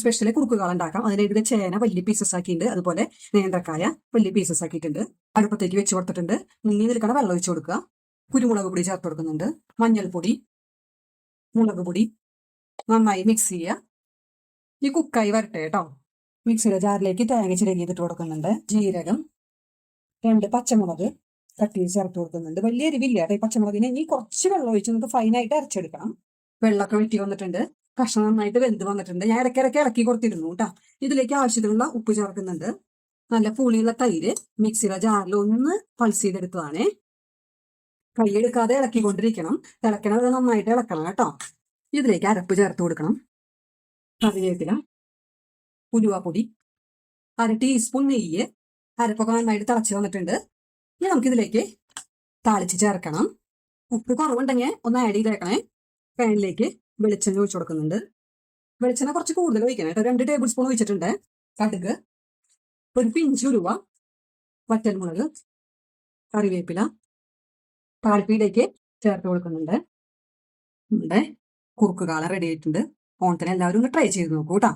Special കുറുക്കുകൾ ഉണ്ടാക്കാം. അതിലേക്ക് ചേന വലിയ പീസസ് ആക്കിയിട്ടുണ്ട്. അതുപോലെ നേന്ത്രക്കായ വലിയ പീസസ് ആക്കിയിട്ടുണ്ട്. അടുപ്പത്തേക്ക് വെച്ച് കൊടുത്തിട്ടുണ്ട്. മുങ്ങി നിൽക്കണ വെള്ളം ഒഴിച്ചു കൊടുക്കുക. കുരുമുളക് പൊടി ചേർത്ത് കൊടുക്കുന്നുണ്ട്. മഞ്ഞൾപ്പൊടി മുളക് പൊടി നന്നായി മിക്സ് ചെയ്യുക. ഈ കുക്കായി വരട്ടെ കേട്ടോ. മിക്സിയുടെ ജാറിലേക്ക് തേങ്ങ ചിരകി ചെയ്തിട്ട് കൊടുക്കുന്നുണ്ട്. ജീരകം രണ്ട് പച്ചമുളക് കട്ടി ചേർത്ത് കൊടുക്കുന്നുണ്ട്. വലിയ എരിവില്ല ഈ പച്ചമുളകിനെ. ഇനി കുറച്ച് വെള്ളം ഒഴിച്ച് നമുക്ക് ഫൈനായിട്ട് അരച്ചെടുക്കണം. വെള്ളമൊക്കെ വെട്ടി വന്നിട്ടുണ്ട്. കഷ്ണം നന്നായിട്ട് വെന്ത് വന്നിട്ടുണ്ട്. ഞാൻ ഇടയ്ക്കിടയ്ക്ക് ഇളക്കി കൊടുത്തിരുന്നു കേട്ടോ ഇതിലേക്ക് ആവശ്യത്തിനുള്ള ഉപ്പ് ചേർക്കുന്നുണ്ട്. നല്ല പുളിയുള്ള തൈര് മിക്സിയുടെ ജാറിൽ ഒന്ന് പൾസ് ചെയ്തെടുത്തതാണേ. കൈയെടുക്കാതെ ഇളക്കിക്കൊണ്ടിരിക്കണം തിളക്കണത് നന്നായിട്ട് ഇളക്കണം കേട്ടോ ഇതിലേക്ക് അരപ്പ് ചേർത്ത് കൊടുക്കണം. കറിവേപ്പില ഉലുവാപ്പൊടി അര ടീസ്പൂൺ നെയ്യ് അരപ്പൊക്കെ നന്നായിട്ട് തിളച്ച് വന്നിട്ടുണ്ട്. ഇനി നമുക്കിതിലേക്ക് താളിച്ച് ചേർക്കണം. ഉപ്പ് കുറവുണ്ടെങ്കിൽ ഒന്ന് ആഡ് ചെയ്തേക്കണേ. പാനിലേക്ക് വെളിച്ചെണ്ണ ഒഴിച്ചു കൊടുക്കുന്നുണ്ട്. വെളിച്ചെണ്ണ കുറച്ച് കൂടുതൽ ഒഴിക്കണം കേട്ടോ. രണ്ട് ടേബിൾ സ്പൂൺ ഒഴിച്ചിട്ടുണ്ട്. കടുക് ഒരു പിഞ്ച് ഉരുവ വറ്റൽമുളക് കറിവേപ്പില താളിപ്പിയിലേക്ക് ചേർത്ത് കൊടുക്കുന്നുണ്ട്. നമ്മുടെ കുറുക്കുകാള റെഡി ആയിട്ടുണ്ട്. ഓണത്തിന് എല്ലാവരും ഒന്ന് ട്രൈ ചെയ്ത് നോക്കൂ കേട്ടോ.